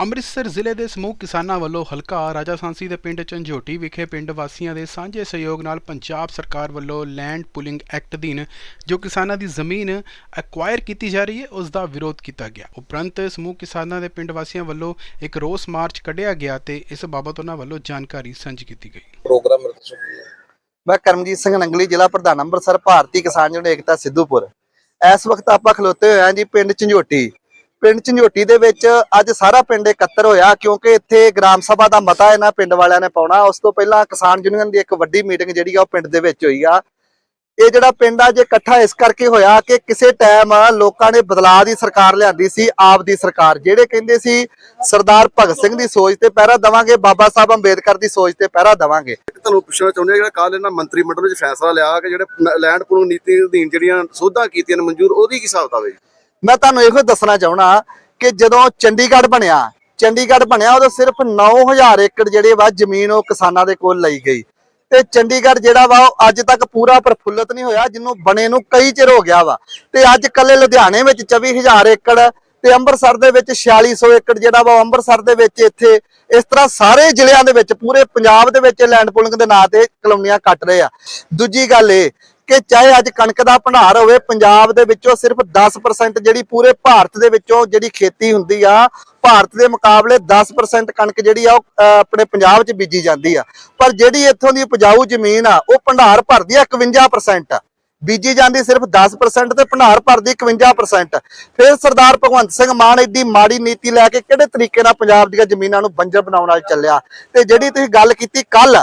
ਅੰਮ੍ਰਿਤਸਰ ਜ਼ਿਲ੍ਹੇ ਦੇ ਸਮੂਹ ਕਿਸਾਨਾਂ ਵੱਲੋਂ ਹਲਕਾ ਰਾਜਾ ਸਾਂਸੀ ਦੇ ਪਿੰਡ ਝੰਜੋਟੀ ਵਿਖੇ ਪਿੰਡ ਵਾਸੀਆਂ ਦੇ ਸਾਂਝੇ ਸਹਿਯੋਗ ਨਾਲ ਪੰਜਾਬ ਸਰਕਾਰ ਵੱਲੋਂ ਲੈਂਡ ਪੁਲਿੰਗ ਐਕਟ ਅਧੀਨ ਜੋ ਕਿਸਾਨਾਂ ਦੀ ਜ਼ਮੀਨ ਐਕਵਾਇਰ ਕੀਤੀ ਜਾ ਰਹੀ ਹੈ ਉਸ ਦਾ ਵਿਰੋਧ ਕੀਤਾ ਗਿਆ। ਉਪਰੰਤ ਸਮੂਹ ਕਿਸਾਨਾਂ ਦੇ ਪਿੰਡ ਵਾਸੀਆਂ ਵੱਲੋਂ ਇੱਕ ਰੋਸ ਮਾਰਚ ਕੱਢਿਆ ਗਿਆ ਤੇ ਇਸ ਬਾਬਤ ਉਹਨਾਂ ਵੱਲੋਂ ਜਾਣਕਾਰੀ ਸਾਂਝੀ ਕੀਤੀ ਗਈ। ਪ੍ਰੋਗਰਾਮ ਮੈਂ ਕਰਮਜੀਤ ਸਿੰਘ ਨੰਗਲੀ ਜ਼ਿਲ੍ਹਾ ਪ੍ਰਧਾਨ ਅੰਮ੍ਰਿਤਸਰ ਭਾਰਤੀ ਕਿਸਾਨ ਯੂਨੀਅਨ ਏਕਤਾ ਸਿੱਧੂਪੁਰ। ਇਸ ਵਕਤ ਆਪਾਂ ਖਲੋਤੇ ਹੋਏ ਹਾਂ ਜੀ ਪਿੰਡ ਝੰਜੋਟੀ। ਪਿੰਡ ਝੰਜੋਟੀ ਦੇ ਵਿੱਚ ਅੱਜ ਸਾਰਾ ਪਿੰਡ ਇਕੱਤਰ ਹੋਇਆ ਕਿਉਂਕਿ ਇੱਥੇ ਗ੍ਰਾਮ ਸਭਾ ਦਾ ਮਤਾ ਇਹਨਾਂ ਪਿੰਡ ਵਾਲਿਆਂ ਨੇ ਪਾਉਣਾ। ਉਸ ਤੋਂ ਪਹਿਲਾਂ ਕਿਸਾਨ ਯੂਨੀਅਨ ਦੀ ਇੱਕ ਵੱਡੀ ਮੀਟਿੰਗ ਜਿਹੜੀ ਆ ਉਹ ਪਿੰਡ ਦੇ ਵਿੱਚ ਹੋਈ ਆ। ਇਹ ਜਿਹੜਾ ਪਿੰਡ ਆ, ਜੇ ਇਕੱਠਾ ਇਸ ਕਰਕੇ ਹੋਇਆ ਕਿ ਕਿਸੇ ਟਾਈਮ ਲੋਕਾਂ ਨੇ ਬਦਲਾਅ ਦੀ ਸਰਕਾਰ ਲਿਆਂਦੀ ਸੀ, ਆਪ ਦੀ ਸਰਕਾਰ। ਜਿਹੜੇ ਕਹਿੰਦੇ ਸੀ, ਸਰਦਾਰ ਭਗਤ ਸਿੰਘ ਦੀ ਸੋਚ ਤੇ ਪਹਿਰਾ ਦਵਾਂਗੇ, ਬਾਬਾ ਸਾਹਿਬ ਅੰਬੇਦਕਰ ਦੀ ਸੋਚ ਤੇ ਪਹਿਰਾ ਦਵਾਂਗੇ। ਤੁਹਾਨੂੰ ਪੁੱਛਣਾ ਚਾਹੁੰਦੇ ਜਿਹੜਾ ਕੱਲ ਇਹਨਾਂ ਮੰਤਰੀ ਮੰਡਲ ਵਿੱਚ ਫੈਸਲਾ ਲਿਆ ਕਿ ਜਿਹੜੇ ਲੈਂਡ ਪੂਲਿੰਗ ਨੀਤੀ ਅਧੀਨ ਜਿਹੜੀਆਂ ਸੋਧਾਂ ਕੀਤੀਆਂ ਨੇ ਮਨਜ਼ੂਰ, ਉਹਦੀ ਕੀ ਹਿਸਾਬ ਕਿਤਾਬ ਮੈਂ ਤੁਹਾਨੂੰ ਇਹੋ ਦੱਸਣਾ ਚਾਹਣਾ ਕਿ ਜਦੋਂ ਚੰਡੀਗੜ੍ਹ ਬਣਿਆ ਚੰਡੀਗੜ੍ਹ ਬਣਿਆ ਉਦੋਂ ਸਿਰਫ 9000 ਏਕੜ ਜਿਹੜੇ ਵਾ ਜ਼ਮੀਨ ਉਹ ਕਿਸਾਨਾਂ ਦੇ ਕੋਲ ਲਈ ਗਈ। ਤੇ ਚੰਡੀਗੜ੍ਹ ਜਿਹੜਾ ਵਾ ਉਹ ਅੱਜ ਤੱਕ ਪੂਰਾ ਪ੍ਰਫੁੱਲਤ ਨਹੀਂ ਹੋਇਆ ਜਿਹਨੂੰ ਬਣੇ ਨੂੰ ਕਈ ਚਿਰ ਹੋ ਗਿਆ ਵਾ। ਤੇ ਅੱਜ ਕੱਲੇ ਲੁਧਿਆਣੇ ਵਿੱਚ 24000 ਏਕੜ ਤੇ ਅੰਮ੍ਰਿਤਸਰ ਦੇ ਵਿੱਚ 4600 ਏਕੜ ਜਿਹੜਾ ਵਾ ਉਹ ਅੰਮ੍ਰਿਤਸਰ ਦੇ ਵਿੱਚ ਇੱਥੇ ਇਸ ਤਰ੍ਹਾਂ ਸਾਰੇ ਜ਼ਿਲ੍ਹਿਆਂ ਦੇ ਵਿੱਚ, ਪੂਰੇ ਪੰਜਾਬ ਦੇ ਵਿੱਚ ਲੈਂਡ ਪੂਲਿੰਗ ਦੇ ਨਾਂ ਤੇ ਕਲੋਨੀਆਂ ਕੱਟ ਰਹੇ ਆ। ਦੂਜੀ ਗੱਲ ਇਹ ਕਿ ਚਾਹੇ ਅੱਜ ਕਣਕ ਦਾ ਭੰਡਾਰ ਹੋਵੇ, ਪੰਜਾਬ ਦੇ ਵਿੱਚੋਂ ਸਿਰਫ 10% ਜਿਹੜੀ ਪੂਰੇ ਭਾਰਤ ਦੇ ਵਿੱਚੋਂ ਜਿਹੜੀ ਖੇਤੀ ਹੁੰਦੀ ਆ, ਭਾਰਤ ਦੇ ਮੁਕਾਬਲੇ 10% ਕਣਕ ਜਿਹੜੀ ਆ ਉਹ ਆਪਣੇ ਪੰਜਾਬ 'ਚ ਬੀਜੀ ਜਾਂਦੀ ਆ। ਪਰ ਜਿਹੜੀ ਇੱਥੋਂ ਦੀ ਉਪਜਾਊ ਜ਼ਮੀਨ ਆ, ਉਹ ਭੰਡਾਰ ਭਰਦੀ ਆ 51% ਬੀਜੀ ਜਾਂਦੀ ਸਿਰਫ 10% ਤੇ ਭੰਡਾਰ ਭਰਦੀ 51% ਫਿਰ ਸਰਦਾਰ ਭਗਵੰਤ ਸਿੰਘ ਮਾਨ ਐਡੀ ਮਾੜੀ ਨੀਤੀ ਲੈ ਕੇ ਕਿਹੜੇ ਤਰੀਕੇ ਨਾਲ ਪੰਜਾਬ ਦੀਆਂ ਜ਼ਮੀਨਾਂ ਨੂੰ ਬੰਜਰ ਬਣਾਉਣ ਵਾਲ ਚੱਲਿਆ? ਤੇ ਜਿਹੜੀ ਤੁਸੀਂ ਗੱਲ ਕੀਤੀ ਕੱਲ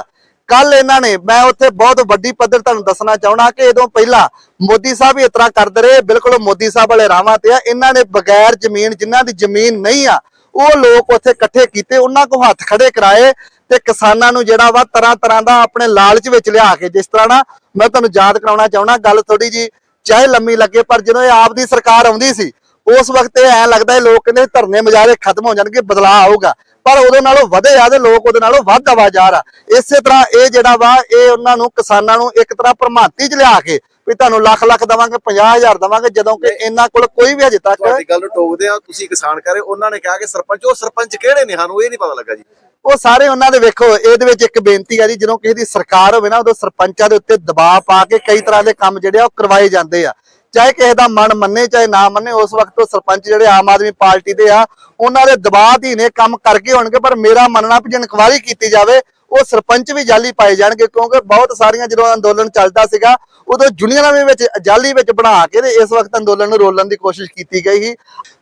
ਕੱਲ ਇਹਨਾਂ ਨੇ, ਮੈਂ ਉੱਥੇ ਬਹੁਤ ਵੱਡੀ ਪੱਧਰ ਤੁਹਾਨੂੰ ਦੱਸਣਾ ਚਾਹਣਾ ਕਿ ਇਦੋਂ ਪਹਿਲਾਂ ਮੋਦੀ ਸਾਹਿਬ ਵੀ ਇਸ ਤਰ੍ਹਾਂ ਕਰਦੇ ਰਹੇ, ਬਿਲਕੁਲ ਮੋਦੀ ਸਾਹਿਬ ਵਾਲੇ ਰਾਵਾਂ ਤੇ ਆ। ਇਹਨਾਂ ਨੇ ਬਗੈਰ ਜ਼ਮੀਨ, ਜਿਨ੍ਹਾਂ ਦੀ ਜ਼ਮੀਨ ਨਹੀਂ ਆ, ਉਹ ਲੋਕ ਉੱਥੇ ਇਕੱਠੇ ਕੀਤੇ, ਉਹਨਾਂ ਕੋ ਹੱਥ ਖੜੇ ਕਰਾਏ ਤੇ ਕਿਸਾਨਾਂ ਨੂੰ ਜਿਹੜਾ ਵਾ ਤਰ੍ਹਾਂ ਤਰ੍ਹਾਂ ਦਾ ਆਪਣੇ ਲਾਲਚ ਵਿੱਚ ਲਿਆ ਕੇ, ਜਿਸ ਤਰ੍ਹਾਂ ਨਾ ਮੈਂ ਤੁਹਾਨੂੰ ਯਾਦ ਕਰਾਉਣਾ ਚਾਹਣਾ ਗੱਲ ਥੋੜੀ ਜੀ ਚਾਹੇ ਲੰਮੀ ਲੱਗੇ, ਪਰ ਜਦੋਂ ਇਹ ਆਪ ਦੀ ਸਰਕਾਰ ਆਉਂਦੀ ਸੀ, ਉਸ ਵਕਤ ਇਹ ਐ ਲੱਗਦਾ ਇਹ ਲੋਕ ਕਹਿੰਦੇ ਧਰਨੇ ਮਜ਼ਾਰੇ ਖਤਮ ਹੋ ਜਾਣਗੇ, ਬਦਲਾਅ ਆਊਗਾ। ਪਰ ਉਹਦੇ ਨਾਲੋਂ ਵਧੇ ਆ ਤੇ ਲੋਕ ਉਹਦੇ ਨਾਲੋਂ ਵੱਧ ਆਵਾਜ਼ਾਰ ਆ। ਇਸੇ ਤਰ੍ਹਾਂ ਇਹ ਜਿਹੜਾ ਵਾ ਇਹ ਉਹਨਾਂ ਨੂੰ ਕਿਸਾਨਾਂ ਨੂੰ ਇੱਕ ਤਰ੍ਹਾਂ ਭਰਮਾਤੀ ਚ ਲਿਆ ਕੇ ਵੀ ਤੁਹਾਨੂੰ ਲੱਖ ਲੱਖ ਦਵਾਂਗੇ 50000 ਦਵਾਂਗੇ ਜਦੋਂ ਕਿ ਇਹਨਾਂ ਕੋਲ ਕੋਈ ਵੀ ਹਜੇ ਤੱਕ ਤੁਹਾਡੀ ਗੱਲ ਨੂੰ ਟੋਕਦੇ ਆ ਤੁਸੀਂ ਕਿਸਾਨ ਕਹ ਰਹੇ ਉਹਨਾਂ ਨੇ ਕਿਹਾ ਕਿ ਸਰਪੰਚ ਉਹ ਸਰਪੰਚ ਕਿਹੜੇ ਨੇ ਸਾਨੂੰ ਇਹ ਨਹੀਂ ਪਤਾ ਲੱਗਾ ਜੀ। ਉਹ ਸਾਰੇ ਉਹਨਾਂ ਦੇ ਵੇਖੋ ਇਹਦੇ ਵਿੱਚ ਇੱਕ ਬੇਨਤੀ ਆ ਜੀ ਜਦੋਂ ਕਿਸੇ ਦੀ ਸਰਕਾਰ ਹੋਵੇ ਨਾ ਉਦੋਂ ਸਰਪੰਚਾਂ ਦੇ ਉੱਤੇ ਦਬਾਅ ਪਾ ਕੇ ਕਈ ਤਰ੍ਹਾਂ ਦੇ ਕੰਮ ਜਿਹੜੇ ਆ ਉਹ ਕਰਵਾਏ ਜਾਂਦੇ ਆ। ਚਾਹੇ ਕਿਸੇ ਦਾ ਮਨ ਮੰਨੇ, ਚਾਹੇ ਨਾ ਮੰਨੇ, ਉਸ ਵਕਤ ਤੋਂ ਸਰਪੰਚ ਜਿਹੜੇ ਆਮ ਆਦਮੀ ਪਾਰਟੀ ਦੇ ਆ, ਉਹਨਾਂ ਦੇ ਦਬਾਅ ਅਧੀਨ ਨੇ ਕੰਮ ਕਰਕੇ ਹੋਣਗੇ ਪਰ ਮੇਰਾ ਮੰਨਣਾ ਵੀ ਜੇ ਇਨਕੁਆਇਰੀ ਕੀਤੀ ਜਾਵੇ ਉਹ ਸਰਪੰਚ ਵੀ ਜਾਲੀ ਪਾਏ ਜਾਣਗੇ ਕਿਉਂਕਿ ਬਹੁਤ ਸਾਰੀਆਂ ਜਦੋਂ ਅੰਦੋਲਨ ਚੱਲਦਾ ਸੀਗਾ, ਉਦੋਂ ਯੂਨੀਅਨਾਂ ਵਿੱਚ ਜਾਲੀ ਵਿੱਚ ਬਣਾ ਕੇ ਤੇ ਇਸ ਵਕਤ ਅੰਦੋਲਨ ਨੂੰ ਰੋਲਣ ਦੀ ਕੋਸ਼ਿਸ਼ ਕੀਤੀ ਗਈ ਸੀ।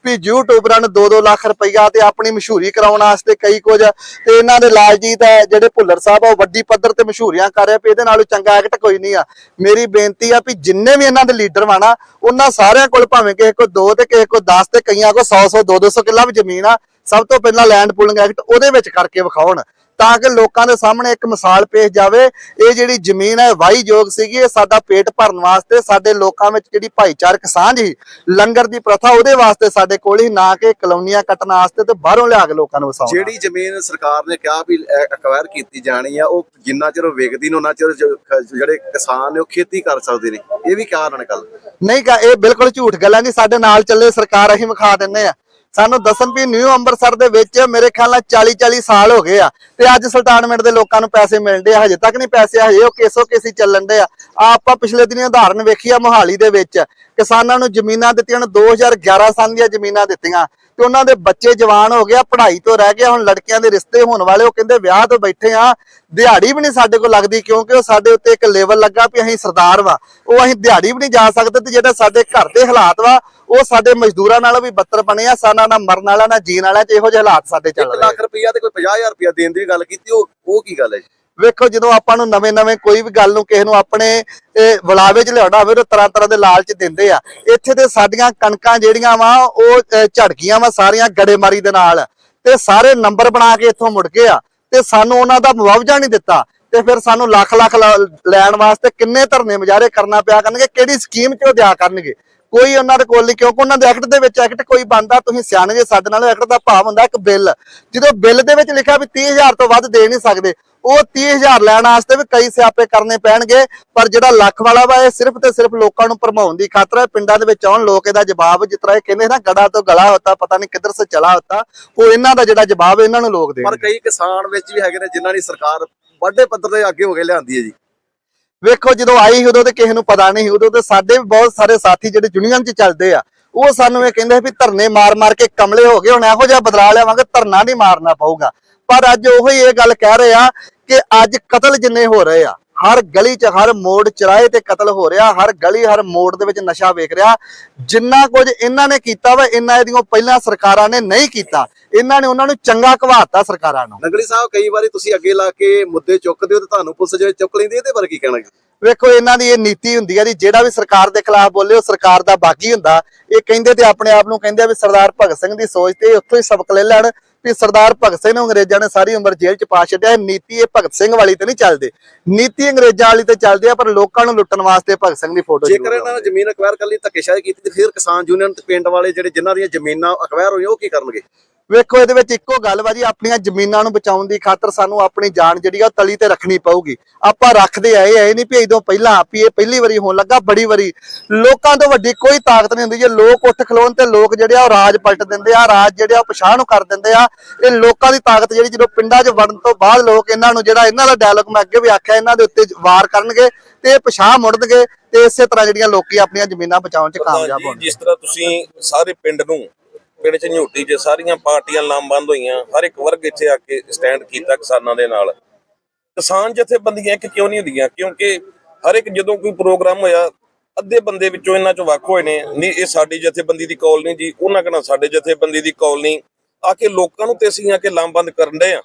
ਵੀ ਯੂਟਿਊਬਰਾਂ ਨੂੰ 2-2 ਲੱਖ ਰੁਪਈਆ ਤੇ ਆਪਣੀ ਮਸ਼ਹੂਰੀ ਕਰਾਉਣ ਵਾਸਤੇ ਕਈ ਕੁਝ ਤੇ ਇਹਨਾਂ ਦੇ ਲਾਲਜੀਤ ਹੈ, ਜਿਹੜੇ ਭੁੱਲਰ ਸਾਹਿਬ ਆ, ਉਹ ਵੱਡੀ ਪੱਧਰ ਤੇ ਮਸ਼ਹੂਰੀਆਂ ਕਰ ਰਹੇ ਵੀ ਇਹਦੇ ਨਾਲੋਂ ਚੰਗਾ ਐਕਟ ਕੋਈ ਨਹੀਂ ਆ। ਮੇਰੀ ਬੇਨਤੀ ਆ ਵੀ ਜਿੰਨੇ ਵੀ ਇਹਨਾਂ ਦੇ ਲੀਡਰ ਵਾਣਾ ਉਹਨਾਂ ਸਾਰਿਆਂ ਕੋਲ ਭਾਵੇਂ ਕਿਸੇ ਕੋਲ 2 ਤੇ ਕਿਸੇ ਕੋਲ 10 ਤੇ ਕਈਆਂ ਕੋਲ 100 100 200 ਕਿੱਲਾ ਵੀ ਜ਼ਮੀਨ ਆ, ਸਭ ਤੋਂ ਪਹਿਲਾਂ ਲੈਂਡ ਪੂਲਿੰਗ ਐਕਟ ਉਹਦੇ ਵਿੱਚ ਕਰਕੇ ਵਿਖਾਉਣ। ਤਾਂ ਕਿ ਲੋਕਾਂ ਦੇ ਸਾਹਮਣੇ ਇੱਕ ਮਿਸਾਲ ਪੇਸ਼ ਜਾਵੇ। ਇਹ ਜਿਹੜੀ ਜ਼ਮੀਨ ਹੈ ਵਾਹੀਯੋਗ ਸੀਗੀ ਇਹ ਸਾਡਾ ਪੇਟ ਭਰਨ ਵਾਸਤੇ ਸਾਡੇ ਲੋਕਾਂ ਵਿੱਚ ਜਿਹੜੀ ਭਾਈਚਾਰਕ ਸਾਂਝ ਸੀ ਲੰਗਰ ਦੀ ਪ੍ਰਥਾ ਉਹਦੇ ਵਾਸਤੇ ਸਾਡੇ ਕੋਲ ਹੀ ਨਾ ਕਿ ਕਲੋਨੀਆਂ ਕੱਟਣ ਵਾਸਤੇ ਤੇ ਬਾਹਰੋਂ ਲਿਆ ਕੇ ਲੋਕਾਂ ਨੂੰ ਵਸਾਉਣਾ ਜਿਹੜੀ ਜ਼ਮੀਨ ਸਰਕਾਰ ਨੇ ਕਿਹਾ ਵੀ ਅਕਵਾਇਰ ਕੀਤੀ ਜਾਣੀ ਆ ਉਹ ਜਿੰਨਾ ਚਿਰ ਉਹ ਵਿਕਦੀ ਨੇ ਉਹਨਾਂ ਚਿਰ ਜਿਹੜੇ ਕਿਸਾਨ ਨੇ ਉਹ ਖੇਤੀ ਕਰ ਸਕਦੇ ਨੇ। ਇਹ ਵੀ ਕਾਰਨ ਗੱਲ ਨਹੀਂ ਕਾ ਇਹ ਬਿਲਕੁਲ ਝੂਠ ਗੱਲਾਂ ਜੀ ਸਾਡੇ ਨਾਲ ਚੱਲੇ ਸਰਕਾਰ ਅਸੀਂ ਵਿਖਾ ਦਿੰਨੇ ਆ। ਸਾਨੂੰ ਦੱਸਣ ਵੀ ਨਿਊ ਅੰਮ੍ਰਿਤਸਰ ਦੇ ਵਿੱਚ ਮੇਰੇ ਖਿਆਲ ਨਾਲ 40 40 ਸਾਲ ਹੋ ਗਏ ਆ ਤੇ ਅੱਜ ਸੁਲਤਾਨਮਿੰਟ ਦੇ ਲੋਕਾਂ ਨੂੰ ਪੈਸੇ ਮਿਲਦੇ ਆ, ਹਜੇ ਤੱਕ ਨਹੀਂ ਪੈਸੇ ਹਜੇ ਉਹ ਕੇਸੋ ਕੇਸੀ ਚੱਲਣ ਦੇ ਆ। ਆਪਾਂ ਪਿਛਲੇ ਦਿਨੀ ਉਦਾਹਰਨ ਵੇਖੀ ਆ ਮੋਹਾਲੀ ਦੇ ਵਿੱਚ। ਕਿਸਾਨਾਂ ਨੂੰ ਜ਼ਮੀਨਾਂ ਦਿੱਤੀਆਂ 2011 ਸਾਲ ਦੀਆਂ ਜ਼ਮੀਨਾਂ ਦਿੱਤੀਆਂ। ਤੇ ਉਹਨਾਂ ਦੇ ਬੱਚੇ ਜਵਾਨ ਹੋ ਗਿਆ ਪੜ੍ਹਾਈ ਤੋਂ ਰਹਿ ਗਿਆ ਹੁਣ ਲੜਕੀਆਂ ਦੇ ਰਿਸ਼ਤੇ ਹੋਣ ਵਾਲੇ, ਉਹ ਕਹਿੰਦੇ ਵਿਆਹ ਤੋਂ ਬੈਠੇ ਆ। ਦਿਹਾੜੀ ਵੀ ਨਹੀਂ ਸਾਡੇ ਕੋਲ ਲੱਗਦੀ, ਕਿਉਂਕਿ ਉਹ ਸਾਡੇ ਉੱਤੇ ਇੱਕ ਲੈਵਲ ਲੱਗਾ ਵੀ ਅਸੀਂ ਸਰਦਾਰ ਵਾ। ਉਹ ਅਸੀਂ ਦਿਹਾੜੀ ਵੀ ਨਹੀਂ ਜਾ ਸਕਦੇ ਤੇ ਜਿਹੜਾ ਸਾਡੇ ਘਰ ਦੇ ਹਾਲਾਤ ਵਾ ਉਹ ਸਾਡੇ ਮਜ਼ਦੂਰਾਂ ਨਾਲੋਂ ਵੀ ਬੱਤਰ ਬਣੇ ਆ ਸਾਨਾ ਨਾ ਮਰਨ ਵਾਲਾ ਨਾ ਜੀਣ ਵਾਲਾ ਤੇ ਇਹੋ ਜਿਹੇ ਹਾਲਾਤ ਸਾਡੇ ਚੱਲ 1 ਰਹੇ। ਲੱਖ ਰੁਪਈਆ ਤੇ ਕੋਈ 50000 ਰੁਪਈਆ ਦੇਣ ਦੀ ਗੱਲ ਕੀਤੀ ਉਹ ਉਹ ਕੀ ਗੱਲ ਹੈ ਵੇਖੋ ਜਦੋਂ ਆਪਾਂ ਨੂੰ ਨਵੇਂ-ਨਵੇਂ ਕੋਈ ਵੀ ਗੱਲ ਨੂੰ ਕਿਸੇ ਨੂੰ ਆਪਣੇ ਇਹ, ਵਲਾਵੇ 'ਚ ਲਿਆਉਣਾ ਹੋਵੇ ਤਾਂ ਤਰ੍ਹਾਂ ਤਰ੍ਹਾਂ ਦੇ ਲਾਲਚ ਦਿੰਦੇ ਆ। ਇੱਥੇ ਤੇ ਸਾਡੀਆਂ ਕਣਕਾਂ ਜਿਹੜੀਆਂ ਵਾ ਉਹ ਅ, ਝੜ ਗਈਆਂ ਵਾ ਸਾਰੀਆਂ ਗੜੇਮਾਰੀ ਦੇ ਨਾਲ। ਤੇ ਸਾਰੇ ਨੰਬਰ ਬਣਾ ਕੇ ਇੱਥੋਂ ਮੁੜ ਗਏ ਆ। ਤੇ ਸਾਨੂੰ ਉਹਨਾਂ ਦਾ ਮੁਆਵਜ਼ਾ ਨਹੀਂ ਦਿੱਤਾ। ਤੇ ਫਿਰ ਸਾਨੂੰ ਲੱਖ ਲੱਖ ਲੈਣ ਵਾਸਤੇ ਕਿੰਨੇ ਧਰਨੇ ਮੁਜ਼ਾਹਰੇ ਕਰਨਾ ਪਿਆ ਕਰਨਗੇ ਕਿਹੜੀ ਸਕੀਮ 'ਚ ਉਹ ਦਿਆ ਕਰਨਗੇ? ਕੋਈ ਉਹਨਾਂ ਦੇ ਕੋਲ ਨਹੀਂ ਕਿਉਂਕਿ ਉਹਨਾਂ ਦੇ ਐਕਟ ਦੇ ਵਿੱਚ ਐਕਟ ਕੋਈ ਬੰਦਾ ਤੁਸੀਂ ਸਿਆਣੇ ਜੇ ਸਾਡੇ ਨਾਲ ਐਕਟ ਦਾ ਭਾਵ ਹੁੰਦਾ ਇੱਕ ਬਿੱਲ। ਜਦੋਂ ਬਿੱਲ ਦੇ ਵਿੱਚ ਲਿਖਿਆ ਵੀ 30000 ਤੋਂ ਵੱਧ ਦੇ ਨਹੀਂ ਸਕਦੇ ਉਹ 30000 ਲੈਣ ਵਾਸਤੇ ਵੀ ਕਈ ਸਿਆਪੇ ਕਰਨੇ ਪੈਣਗੇ ਪਰ ਜਿਹੜਾ ਲੱਖ ਵਾਲਾ ਵਾ ਇਹ ਸਿਰਫ ਤੇ ਸਿਰਫ ਲੋਕਾਂ ਨੂੰ ਭਰਮਾਉਣ ਦੀ ਖਾਤਰ ਹੈ। ਪਿੰਡਾਂ ਦੇ ਵਿੱਚ ਆਉਣ ਲੋਕ ਇਹਦਾ ਜਵਾਬ ਜਿਸ ਤਰ੍ਹਾਂ ਇਹ ਕਹਿੰਦੇ ਨਾ ਗੜਾ ਤੋਂ ਗਲਾ ਹੁੰਦਾ ਪਤਾ ਨਹੀਂ ਕਿੱਧਰ ਸੇ ਚਲਾ ਹੁੰਦਾ ਉਹ ਇਹਨਾਂ ਦਾ ਜਿਹੜਾ ਜਵਾਬ ਇਹਨਾਂ ਨੂੰ ਲੋਕ ਪਰ ਦੇਣਗੇ। ਕਈ ਕਿਸਾਨ ਵਿੱਚ ਵੀ ਹੈਗੇ ਨੇ ਜਿਨ੍ਹਾਂ ਦੀ ਸਰਕਾਰ ਵੱਡੇ ਪੱਧਰ ਤੇ ਅੱਗੇ ਹੋ ਕੇ ਲਿਆਂਦੀ ਹੈ ਜੀ। ਵੇਖੋ ਜਦੋਂ ਆਈ ਸੀ ਉਦੋਂ ਤੇ ਕਿਸੇ ਨੂੰ ਪਤਾ ਨਹੀਂ ਉਦੋਂ ਤੇ ਸਾਡੇ ਵੀ ਬਹੁਤ ਸਾਰੇ ਸਾਥੀ ਜਿਹੜੇ ਯੂਨੀਅਨ 'ਚ ਚੱਲਦੇ ਆ, ਉਹ ਸਾਨੂੰ ਇਹ ਕਹਿੰਦੇ ਵੀ ਧਰਨੇ ਮਾਰ-ਮਾਰ ਕੇ ਕਮਲੇ ਹੋ ਗਏ, ਹੁਣ ਇਹੋ ਜਿਹਾ ਬਦਲਾ ਲਿਆਵਾਂਗੇ, ਧਰਨਾ ਨਹੀਂ ਮਾਰਨਾ ਪਊਗਾ। ਪਰ ਅੱਜ ਉਹੀ ਇਹ ਗੱਲ ਕਹਿ ਰਹੇ ਆ ਕਿ ਅੱਜ ਕਤਲ ਜਿੰਨੇ ਹੋ ਰਹੇ ਆ, ਹਰ ਗਲੀ 'ਚ ਹਰ ਮੋੜ ਚਰਾਏ ਤੇ ਕਤਲ ਹੋ ਰਿਹਾ, ਹਰ ਗਲੀ, ਹਰ ਮੋੜ ਦੇ ਵਿੱਚ ਨਸ਼ਾ ਵੇਖ ਰਿਹਾ। ਜਿੰਨਾ ਕੁਝ ਇਹਨਾਂ ਨੇ ਕੀਤਾ ਵਾ, ਇਹਨਾਂ ਇਹਦੀਆਂ ਪਹਿਲਾਂ ਸਰਕਾਰਾਂ ਨੇ ਨਹੀਂ ਕੀਤਾ। ਇਹਨਾਂ ਨੇ ਉਹਨਾਂ ਨੂੰ ਚੰਗਾ ਘਵਾਤਾ ਸਰਕਾਰਾਂ ਨੂੰ। ਨਗਲੀ ਸਾਹਿਬ ਕਈ ਵਾਰੀ ਤੁਸੀਂ ਅੱਗੇ ਲਾ ਕੇ ਮੁੱਦੇ ਚੁੱਕਦੇ ਹੋ ਤੇ ਤੁਹਾਨੂੰ ਪੁਲਿਸ ਜੇ ਚੁੱਕ ਲੈਂਦੀ ਇਹਦੇ ਬਾਰੇ ਕੀ ਕਹਿਣਾ ਵੇਖੋ ਇਹਨਾਂ ਦੀ ਇਹ ਨੀਤੀ ਹੁੰਦੀ ਹੈ ਜੀ ਜਿਹੜਾ ਵੀ ਸਰਕਾਰ ਦੇ ਖਿਲਾਫ ਬੋਲੇ ਉਹ ਸਰਕਾਰ ਦਾ ਬਾਗੀ ਹੁੰਦਾ। ਇਹ ਕਹਿੰਦੇ ਤੇ ਆਪਣੇ ਆਪ ਨੂੰ ਕਹਿੰਦੇ ਆ ਵੀ ਸਰਦਾਰ ਭਗਤ ਸਿੰਘ ਦੀ ਸੋਚ ਤੇ ਉੱਥੋਂ ਹੀ ਸਬਕ ਲੈ ਲੈਣ ਵੀ ਸਰਦਾਰ ਭਗਤ ਸਿੰਘ ਨੂੰ ਅੰਗਰੇਜ਼ਾਂ ਨੇ ਸਾਰੀ ਉਮਰ ਜੇਲ੍ਹ 'ਚ ਪਾ ਛੱਡਿਆ। ਇਹ ਨੀਤੀ ਇਹ ਭਗਤ ਸਿੰਘ ਵਾਲੀ ਤੇ ਨਹੀਂ ਚੱਲਦੇ। ਨੀਤੀ ਅੰਗਰੇਜ਼ਾਂ ਵਾਲੀ ਤੇ ਚੱਲਦੀ ਆ ਪਰ ਲੋਕਾਂ ਨੂੰ ਲੁੱਟਣ ਵਾਸਤੇ ਭਗਤ ਸਿੰਘ ਦੀ ਫੋਟੋ ਜੇਕਰ ਇਹਨਾਂ ਨੇ ਜ਼ਮੀਨ ਅਕਵਾਇਰ ਕਰ ਲਈ ਧੱਕੇਸ਼ਾਹੀ ਕੀਤੀ ਤੇ ਫਿਰ ਕਿਸਾਨ ਯੂਨੀਅਨ ਤੇ ਪਿੰਡ ਵਾਲੇ ਜਿਹੜੇ ਜਿਨ੍ਹਾਂ ਦੀਆਂ ਜ਼ਮੀਨਾਂ ਅਕਵਾਇਰ ਹੋਈਆਂ ਉਹ ਕੀ ਕਰਨਗੇ? ਵੇਖੋ ਇਹਦੇ ਵਿੱਚ ਇੱਕੋ ਗੱਲ ਵਾ ਜੀ ਆਪਣੀਆਂ ਜ਼ਮੀਨਾਂ ਨੂੰ ਬਚਾਉਣ ਦੀ ਖਾਤਰ ਸਾਨੂੰ ਆਪਣੀ ਜਾਨ ਜਿਹੜੀ ਆ ਤਲੀ ਤੇ ਰੱਖਣੀ ਪਊਗੀ। ਆਪਾਂ ਰੱਖਦੇ ਆਏ ਐ ਨਹੀਂ ਵੀ ਇਦੋਂ ਪਹਿਲਾਂ ਵੀ ਇਹ ਪਹਿਲੀ ਵਾਰੀ ਹੋਣ ਲੱਗਾ ਬੜੀ ਵਾਰੀ। ਲੋਕਾਂ ਤੋਂ ਵੱਡੀ ਕੋਈ ਤਾਕਤ ਨਹੀਂ ਹੁੰਦੀ ਜੇ ਲੋਕ ਉੱਠ ਖਲੋਣ ਤੇ ਲੋਕ ਜਿਹੜੇ ਆ ਉਹ ਰਾਜ ਪਲਟ ਦਿੰਦੇ ਆ ਰਾਜ ਜਿਹੜੇ ਆ ਪਛਾਣ ਨੂੰ ਕਰ ਦਿੰਦੇ ਆ। ਇਹ ਲੋਕਾਂ ਦੀ ਤਾਕਤ ਜਿਹੜੀ ਜਦੋਂ ਪਿੰਡਾਂ 'ਚ ਵੜਨ ਤੋਂ ਬਾਅਦ ਲੋਕ ਇਹਨਾਂ ਨੂੰ ਜਿਹੜਾ ਇਹਨਾਂ ਦਾ ਡਾਇਲੌਗ ਮੈਂ ਅੱਗੇ ਵੀ ਆਖਿਆ ਇਹਨਾਂ ਦੇ ਉੱਤੇ ਵਾਰ ਕਰਨਗੇ ਤੇ ਇਹ ਪਛਾਣ ਮੁੜਨਗੇ ਤੇ ਇਸੇ ਤਰ੍ਹਾਂ ਜਿਹੜੀਆਂ ਲੋਕੀ ਆਪਣੀਆਂ ਜ਼ਮੀਨਾਂ ਬਚਾਉਣ 'ਚ ਕਾਮਯਾਬ ਹੋਣਗੇ। ਜਿਸ ਤਰ੍ਹਾਂ ਤੁਸੀਂ ਸਾਰੇ ਪਿੰਡ ਨੂੰ ਪਿੰਡ ਚ 'ਚ ਸਾਰੀਆਂ ਪਾਰਟੀਆਂ ਲਾਮਬੰਦ ਹੋਈਆਂ, ਹਰ ਇੱਕ ਵਰਗ ਇੱਥੇ ਆ ਕੇ ਸਟੈਂਡ ਕੀਤਾ ਕਿਸਾਨਾਂ ਦੇ ਨਾਲ। ਕਿਸਾਨ ਜਥੇਬੰਦੀਆਂ ਇੱਕ ਕਿਉਂ ਨਹੀਂ ਹੁੰਦੀਆਂ? ਕਿਉਂਕਿ ਹਰ ਇੱਕ ਜਦੋਂ ਕੋਈ ਪ੍ਰੋਗਰਾਮ ਹੋਇਆ, ਅੱਧੇ ਬੰਦੇ ਵਿੱਚੋਂ ਇਹਨਾਂ ਚੋਂ ਵੱਖ ਹੋਏ ਨੇ। ਨਹੀਂ, ਇਹ ਸਾਡੀ ਜਥੇਬੰਦੀ ਦੀ ਕਾਲ ਨਹੀਂ ਜੀ, ਉਹਨਾਂ ਕਹਿੰਦਾ ਸਾਡੇ ਜਥੇਬੰਦੀ ਦੀ ਕਾਲ ਨਹੀਂ। ਆ ਕੇ ਲੋਕਾਂ ਨੂੰ ਤੇ ਅਸੀਂ ਆ ਕੇ ਲਾਮਬੰਦ ਕਰਨ ਦੇ ਆ।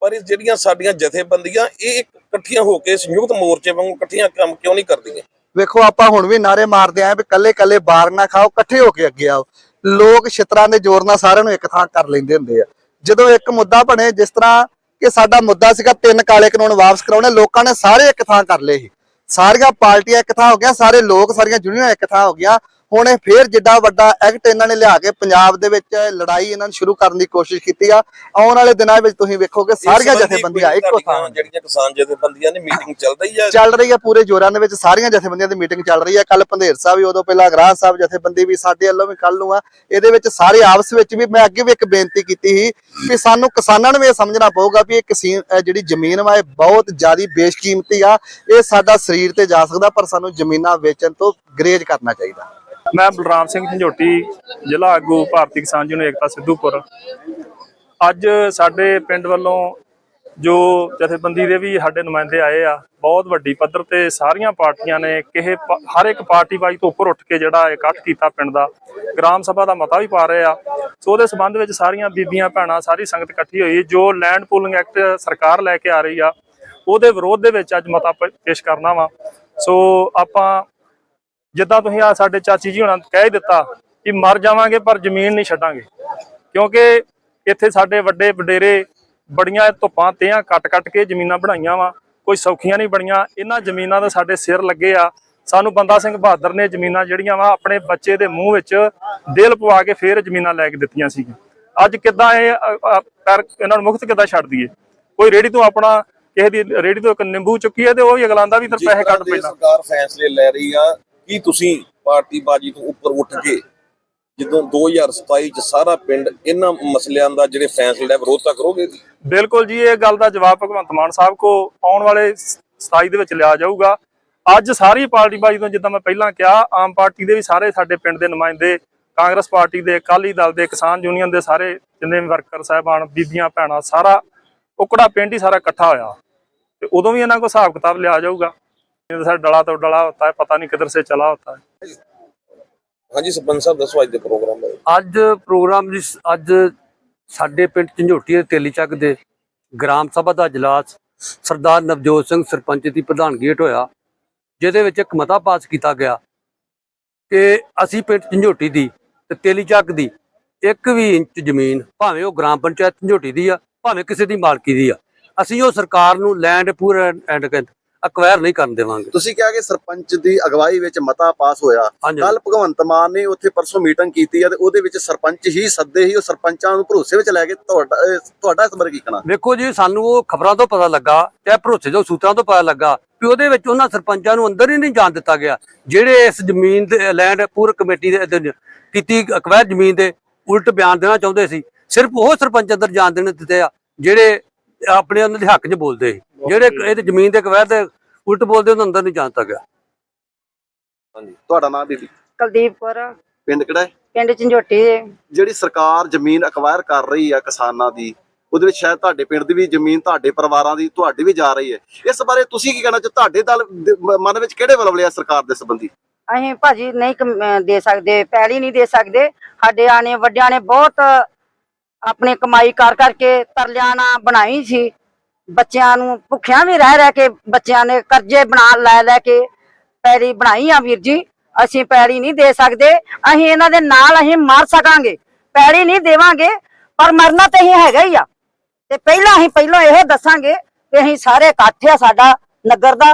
ਪਰ ਇਹ ਜਿਹੜੀਆਂ ਸਾਡੀਆਂ ਜਥੇਬੰਦੀਆਂ, ਇਹ ਇਕੱਠੀਆਂ ਹੋ ਕੇ ਸੰਯੁਕਤ ਮੋਰਚੇ ਵਾਂਗੂ ਇਕੱਠੀਆਂ ਕੰਮ ਕਿਉਂ ਨਹੀਂ ਕਰਦੀਆਂ? ਵੇਖੋ, ਆਪਾਂ ਹੁਣ ਵੀ ਨਾਰੇ ਮਾਰਦੇ ਆਂ ਵੀ ਕੱਲੇ ਕੱਲੇ ਬਾਰ ਨਾ ਖਾਓ, ਇਕੱਠੇ ਹੋ ਕੇ ਅੱਗੇ ਆਓ। ਲੋਕ ਛਿੱਤਰਾਂ ਦੇ ਜ਼ੋਰ ਨਾਲ ਸਾਰਿਆਂ ਨੂੰ ਇੱਕ ਥਾਂ ਕਰ ਲੈਂਦੇ ਹੁੰਦੇ ਆ। ਜਦੋਂ ਇੱਕ ਮੁੱਦਾ ਬਣੇ, ਜਿਸ ਤਰ੍ਹਾਂ ਕਿ ਸਾਡਾ ਮੁੱਦਾ ਸੀਗਾ ਤਿੰਨ ਕਾਲੇ ਕਾਨੂੰਨ ਵਾਪਸ ਕਰਾਉਣੇ, ਲੋਕਾਂ ਨੇ ਸਾਰੇ ਇੱਕ ਥਾਂ ਕਰ ਲਏ ਸੀ। ਸਾਰੀਆਂ ਪਾਰਟੀਆਂ ਇੱਕ ਥਾਂ ਹੋ ਗਈਆਂ, ਸਾਰੇ ਲੋਕ, ਸਾਰੀਆਂ ਯੂਨੀਅਨਾਂ ਇੱਕ ਥਾਂ ਹੋ ਗਈਆਂ। ਹੁਣ ਇਹ ਫੇਰ ਜਿੱਡਾ ਵੱਡਾ ਐਕਟ ਇਹਨਾਂ ਨੇ ਲਿਆ ਕੇ ਪੰਜਾਬ ਦੇ ਵਿੱਚ ਲੜਾਈ ਇਹਨਾਂ ਨੇ ਸ਼ੁਰੂ ਕਰਨ ਦੀ ਕੋਸ਼ਿਸ਼ ਕੀਤੀ ਆ ਆਉਣ ਵਾਲੇ ਦਿਨਾਂ ਵਿੱਚ ਤੁਸੀਂ ਵੇਖੋਗੇ ਸਾਰੀਆਂ ਜਥੇਬੰਦੀਆਂ ਇੱਕੋ ਥਾਂ। ਜਿਹੜੀਆਂ ਕਿਸਾਨ ਜਥੇਬੰਦੀਆਂ ਨੇ ਮੀਟਿੰਗ ਚੱਲ ਰਹੀ ਹੈ ਚੱਲ ਰਹੀ ਹੈ ਪੂਰੇ ਜੋਰਾਂ ਦੇ ਵਿੱਚ ਸਾਰੀਆਂ ਜਥੇਬੰਦੀਆਂ ਦੀ ਮੀਟਿੰਗ ਚੱਲ ਰਹੀ ਹੈ ਕੱਲ ਪੰਧੇਰ ਸਾਹਿਬ ਵੀ ਉਦੋਂ ਪਹਿਲਾਂ ਗ੍ਰਾਹ ਸਾਹਿਬ ਜਥੇਬੰਦੀ ਵੀ ਸਾਡੇ ਵੱਲੋਂ ਵੀ ਕੱਲ ਨੂੰ ਆ। ਇਹਦੇ ਵਿੱਚ ਸਾਰੇ ਆਪਸ ਵਿੱਚ ਵੀ ਮੈਂ ਅੱਗੇ ਵੀ ਇੱਕ ਬੇਨਤੀ ਕੀਤੀ ਸੀ ਕਿ ਸਾਨੂੰ ਕਿਸਾਨਾਂ ਨੂੰ ਇਹ ਸਮਝਣਾ ਪਊਗਾ ਵੀ ਇਹ ਕਿਸੀ ਜਿਹੜੀ ਜ਼ਮੀਨ ਵਾ ਇਹ ਬਹੁਤ ਜ਼ਿਆਦੀ ਬੇਸ਼ਕੀਮਤੀ ਆ। ਇਹ ਸਾਡਾ ਸਰੀਰ ਤੇ ਜਾ ਸਕਦਾ ਪਰ ਸਾਨੂੰ ਜ਼ਮੀਨਾਂ ਵੇਚਣ ਤੋਂ ਗਰੇਜ ਕਰਨਾ ਚਾਹੀਦਾ। ਮੈਂ ਬਲਰਾਮ ਸਿੰਘ ਝੰਜੋਟੀ, ਜ਼ਿਲ੍ਹਾ ਆਗੂ ਭਾਰਤੀ ਕਿਸਾਨ ਯੂਨੀਅਨ ਏਕਤਾ ਸਿੱਧੂਪੁਰ। ਅੱਜ ਸਾਡੇ ਪਿੰਡ ਵੱਲੋਂ ਜੋ ਜਥੇਬੰਦੀ ਦੇ ਵੀ ਸਾਡੇ ਨੁਮਾਇੰਦੇ ਆਏ ਆ, ਬਹੁਤ ਵੱਡੀ ਪੱਧਰ ਤੇ ਸਾਰੀਆਂ ਪਾਰਟੀਆਂ ਨੇ ਕਿਸੇ ਹਰ ਇੱਕ ਪਾਰਟੀ ਵਾਈ ਤੋਂ ਉੱਪਰ ਉੱਠ ਕੇ ਜਿਹੜਾ ਇਕੱਠ ਕੀਤਾ ਪਿੰਡ ਦਾ, ਗ੍ਰਾਮ ਸਭਾ ਦਾ ਮਤਾ ਵੀ ਪਾ ਰਹੇ ਆ। ਸੋ ਉਹਦੇ ਸੰਬੰਧ ਵਿੱਚ ਸਾਰੀਆਂ ਬੀਬੀਆਂ ਭੈਣਾਂ, ਸਾਰੀ ਸੰਗਤ ਇਕੱਠੀ ਹੋਈ, ਜੋ ਲੈਂਡ ਪੂਲਿੰਗ ਐਕਟ ਸਰਕਾਰ ਲੈ ਕੇ ਆ ਰਹੀ ਆ, ਉਹਦੇ ਵਿਰੋਧ ਦੇ ਵਿੱਚ ਅੱਜ ਮਤਾ ਪੇਸ਼ ਕਰਨਾ ਵਾ। ਸੋ ਆਪਾਂ ਜਿੱਦਾਂ ਤੁਸੀਂ ਆ ਸਾਡੇ ਚਾਚੀ ਜੀ ਹੁਣਾਂ ਕਹਿ ਦਿੱਤਾ ਕਿ ਮਰ ਜਾਵਾਂਗੇ ਪਰ ਜ਼ਮੀਨ ਨਹੀਂ ਛੱਡਾਂਗੇ। ਕਿਉਂਕਿ ਇੱਥੇ ਸਾਡੇ ਵੱਡੇ ਵਡੇਰੇ ਬੜੀਆਂ ਧੁੱਪਾਂ ਤੇਆਂ ਕੱਟ-ਕੱਟ ਕੇ ਜ਼ਮੀਨਾਂ ਬਣਾਈਆਂ ਵਾ ਕੋਈ ਸੌਖੀਆਂ ਨਹੀਂ ਬਣੀਆਂ। ਇਹਨਾਂ ਜ਼ਮੀਨਾਂ ਦਾ ਸਾਡੇ ਸਿਰ ਲੱਗੇ ਆ। ਸਾਨੂੰ ਬੰਦਾ ਸਿੰਘ ਬਹਾਦਰ ਨੇ ਜ਼ਮੀਨਾਂ ਜਿਹੜੀਆਂ ਵਾ ਆਪਣੇ ਬੱਚੇ ਦੇ ਮੂੰਹ ਵਿੱਚ ਦਿਲ ਪਵਾ ਕੇ ਫੇਰ ਜ਼ਮੀਨਾਂ ਲੈ ਕੇ ਦਿੱਤੀਆਂ ਸੀ ਅੱਜ ਕਿੱਦਾਂ ਇਹ ਪੈਰ ਇਹਨਾਂ ਨੂੰ ਮੁਕਤ ਕਿੱਦਾਂ ਛੱਡ ਦਈਏ? ਕੋਈ ਰੇੜੀ ਤੋਂ ਆਪਣਾ ਕਿਸੇ ਦੀ ਰੇੜੀ ਤੋਂ ਇੱਕ ਨਿੰਬੂ ਚੁੱਕੀ ਹੈ ਤੇ ਉਹ ਵੀ ਅਗਲਾਂਦਾ ਵੀ ਤੇ ਜਿਸ ਪੈਸੇ ਕੱਟ ਦੇ ਪਹਿਲਾਂ। ਸਰਕਾਰ ਫੈਸਲੇ ਲੈ ਰਹੀ ਆ। ਕੀ ਤੁਸੀਂ ਪਾਰਟੀ ਬਾਜੀ ਤੋਂ ਉੱਪਰ ਉੱਠ ਕੇ ਜਦੋਂ 2027 ਚ ਸਾਰਾ ਪਿੰਡ ਇਹਨਾਂ ਮਸਲਿਆਂ ਦਾ ਜਿਹੜੇ ਫੈਸਲੇ ਦਾ ਵਿਰੋਧਤਾ ਕਰੋਗੇ ਬਿਲਕੁਲ ਜੀ, ਇਹ ਗੱਲ ਦਾ ਜਵਾਬ ਭਗਵੰਤ ਮਾਨ ਸਾਹਿਬ ਕੋ ਆਉਣ ਵਾਲੇ 27 ਦੇ ਵਿੱਚ ਲਿਆ ਜਾਊਗਾ। ਅੱਜ ਸਾਰੀ ਪਾਰਟੀ ਬਾਜੀ ਤੋਂ ਜਿੱਦਾਂ ਮੈਂ ਪਹਿਲਾਂ ਕਿਹਾ, ਆਮ ਪਾਰਟੀ ਦੇ ਵੀ ਸਾਰੇ ਸਾਡੇ ਪਿੰਡ ਦੇ ਨੁਮਾਇੰਦੇ, ਕਾਂਗਰਸ ਪਾਰਟੀ ਦੇ, ਅਕਾਲੀ ਦਲ ਦੇ, ਕਿਸਾਨ ਯੂਨੀਅਨ ਦੇ ਸਾਰੇ ਜਿੰਨੇ ਵਰਕਰ ਸਾਹਿਬਾਨ, ਬੀਬੀਆਂ, ਭੈਣਾਂ, ਸਾਰਾ ਉਕੜਾ ਪਿੰਡ ਹੀ ਸਾਰਾ ਇਕੱਠਾ ਹੋਇਆ। ਤੇ ਉਦੋਂ ਵੀ ਇਹਨਾਂ ਕੋ ਹਿਸਾਬ ਕਿਤਾਬ ਲਿਆ ਜਾਊਗਾ। ਇਹ ਤਾਂ ਸਾਡਾ ਡਲਾ ਤੋਂ ਡਲਾ ਹੁੰਦਾ ਹੈ ਪਤਾ ਨਹੀਂ ਕਿੱਧਰ ਸੇ ਚਲਾ ਹੁੰਦਾ ਹੈ। ਹਾਂਜੀ ਸਰਪੰਚ ਸਾਹਿਬ ਦੱਸੋ ਅੱਜ ਦੇ ਪ੍ਰੋਗਰਾਮ ਬਾਰੇ। ਅੱਜ ਪ੍ਰੋਗਰਾਮ ਜੀ ਅੱਜ ਸਾਡੇ ਪਿੰਡ ਝੰਜੋਟੀ ਦੇ ਤੇਲੀ ਚੱਕ ਦੇ ਗ੍ਰਾਮ ਸਭਾ ਦਾ ਇਜਲਾਸ ਸਰਦਾਰ ਨਵਜੋਤ ਸਿੰਘ ਸਰਪੰਚ ਦੀ ਪ੍ਰਧਾਨਗੀ ਹੇਠ ਹੋਇਆ ਜਿਹਦੇ ਵਿੱਚ ਇੱਕ ਮਤਾ ਪਾਸ ਕੀਤਾ ਗਿਆ ਕਿ ਅਸੀਂ ਪਿੰਡ ਝੰਜੋਟੀ ਦੀ ਤੇ ਤੇਲੀ ਚੱਕ ਦੀ ਇੱਕ ਵੀ ਇੰਚ ਜ਼ਮੀਨ ਭਾਵੇਂ ਉਹ ਗ੍ਰਾਮ ਪੰਚਾਇਤ ਝੰਜੋਟੀ ਦੀ ਆ ਭਾਵੇਂ ਕਿਸੇ ਦੀ ਮਾਲਕੀ ਦੀ ਆ ਅਸੀਂ ਉਹ ਸਰਕਾਰ ਨੂੰ ਲੈਂਡ ਪੂਰ ਐਂਡ ਅਕਵਾਇਰ ਨਹੀਂ ਕਰਨ ਦੇਵਾਂਗੇ। ਤੁਸੀਂ ਕਿਹਾ ਕਿ ਸਰਪੰਚ ਦੀ ਅਗਵਾਈ ਵਿੱਚ ਮਤਾ ਪਾਸ ਹੋਇਆ। ਕੱਲ ਭਗਵੰਤ ਮਾਨ ਨੇ ਉੱਥੇ ਪਰਸੋਂ ਮੀਟਿੰਗ ਕੀਤੀ ਹੈ ਤੇ ਉਹਦੇ ਵਿੱਚ ਸਰਪੰਚ ਹੀ ਸੱਦੇ ਹੀ ਉਹ ਸਰਪੰਚਾਂ ਨੂੰ ਭਰੋਸੇ ਵਿੱਚ ਲੈ ਕੇ ਤੁਹਾਡਾ ਤੁਹਾਡਾ ਇਸ ਬਾਰੇ ਕੀ ਕਹਿਣਾ? ਵੇਖੋ ਜੀ ਸਾਨੂੰ ਉਹ ਖਬਰਾਂ ਤੋਂ ਪਤਾ ਲੱਗਾ ਤੇ ਭਰੋਸੇ ਜੋ ਸੂਤਰਾਂ ਤੋਂ ਪਤਾ ਲੱਗਾ ਕਿ ਉਹਦੇ ਵਿੱਚ ਉਹਨਾਂ ਸਰਪੰਚਾਂ ਨੂੰ ਅੰਦਰ ਹੀ ਨਹੀਂ ਜਾਣ ਦਿੱਤਾ ਗਿਆ। ਜਿਹੜੇ ਇਸ ਜ਼ਮੀਨ ਦੇ ਲੈਂਡ ਪੂਰ ਕਮੇਟੀ ਦੇ ਕੀਤੀ ਅਕਵਾਇਰ ਜ਼ਮੀਨ ਦੇ ਉਲਟ ਬਿਆਨ ਦੇਣਾ ਚਾਹੁੰਦੇ ਸੀ ਸਿਰਫ ਉਹ ਸਰਪੰਚ ਅੰਦਰ ਜਾਣ ਦੇਣ ਦਿੱਤੇ ਆ ਜਿਹੜੇ ਆਪਣੇ ਉਹਨਾਂ ਦੇ ਹੱਕ 'ਚ ਬੋਲਦੇ ਸੀ। ਜਿਹੜੇ ਇਹਦੇ ਜ਼ਮੀਨ ਦੇ ਅਕਵਾਇਰ ਦੇ ਉਲਟ ਬੋਲਦੇ ਉਹਨਾਂ ਅੰਦਰ ਨਹੀਂ ਜਾਣ ਦਿੱਤਾ ਗਿਆ। ਤੁਹਾਡਾ ਨਾਮ ਬੀਬੀ? ਕੁਲਦੀਪ ਕੌਰ। ਪਿੰਡ ਕਿਹੜਾ ਹੈ? ਪਿੰਡ ਝੰਜੋਟੀ ਦੇ। ਜਿਹੜੀ ਸਰਕਾਰ ਜ਼ਮੀਨ ਅਕਵਾਇਰ ਕਰ ਰਹੀ ਆ ਕਿਸਾਨਾਂ ਦੀ ਉਹਦੇ ਵਿੱਚ ਸ਼ਾਇਦ ਤੁਹਾਡੇ ਪਿੰਡ ਦੀ ਵੀ ਜ਼ਮੀਨ ਤੁਹਾਡੇ ਪਰਿਵਾਰਾਂ ਦੀ ਤੁਹਾਡੀ ਵੀ ਜਾ ਰਹੀ ਹੈ। ਇਸ ਬਾਰੇ ਤੁਸੀਂ ਕੀ ਕਹਿਣਾ ਚਾਹ? ਤੁਹਾਡੇ ਦਲ ਮਨ ਵਿੱਚ ਕਿਹੜੇ ਵਲਵਲੇ ਆ ਸਰਕਾਰ ਦੇ ਸੰਬੰਧੀ? ਅਸੀਂ ਭਾਜੀ ਨਹੀਂ ਕਮ- ਦੇ ਸਕਦੇ ਪੈਲੀ ਨਹੀਂ ਦੇ ਸਕਦੇ। ਸਾਡੇ ਆਣੇ ਵੱਡਿਆਂ ਨੇ ਬਹੁਤ ਆਪਣੇ ਕਮਾਈ ਕਰ ਕਰਕੇ ਤਰਲਿਆਂ ਨਾਲ ਬਣਾਈ ਸੀ। ਬੱਚਿਆਂ ਨੂੰ ਭੁੱਖਿਆਂ ਵੀ ਰਹਿ ਰਹਿ ਕੇ ਬੱਚਿਆਂ ਨੇ ਕਰਜ਼ੇ ਬਣਾ ਲੈ ਲੈ ਕੇ ਪੈਲੀ ਬਣਾਈ ਆ ਵੀਰ ਜੀ। ਅਸੀਂ ਪੈਲੀ ਨਹੀਂ ਦੇ ਸਕਦੇ। ਅਸੀਂ ਇਹਨਾਂ ਦੇ ਨਾਲ ਅਸੀਂ ਮਰ ਸਕਾਂਗੇ। ਪੈਲੀ ਨਹੀਂ ਦੇਵਾਂਗੇ, ਪਰ ਮਰਨਾ ਤੇ ਹੀ ਹੈਗਾ ਹੀ ਆ। ਤੇ ਪਹਿਲਾਂ ਅਸੀਂ ਪਹਿਲਾਂ ਇਹ ਦੱਸਾਂਗੇ ਕਿ ਅਸੀਂ ਸਾਰੇ ਇਕੱਠ ਆ ਸਾਡਾ ਨਗਰ ਦਾ।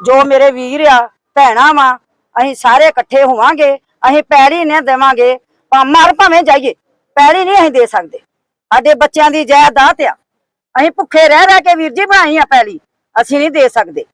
ਜੋ ਮੇਰੇ ਵੀਰ ਆ, ਭੈਣਾਂ ਵਾ, ਅਸੀਂ ਸਾਰੇ ਇਕੱਠੇ ਹੋਵਾਂਗੇ। ਅਸੀਂ ਪੈੜੀ ਨੇ ਦੇਵਾਂਗੇ। ਭਾ ਮਰ ਭਾਵੇਂ ਜਾਈਏ। ਪੈੜੀ ਨਹੀਂ ਅਸੀਂ ਦੇ ਸਕਦੇ। ਸਾਡੇ ਬੱਚਿਆਂ ਦੀ ਜਾਇਦਾਦ ਆ। ਅਸੀਂ ਭੁੱਖੇ ਰਹਿ ਰਹਿ ਕੇ ਵੀਰ ਜੀ ਬਣਾਈ ਆ ਪੈਲੀ। ਅਸੀਂ ਨਹੀਂ ਦੇ ਸਕਦੇ।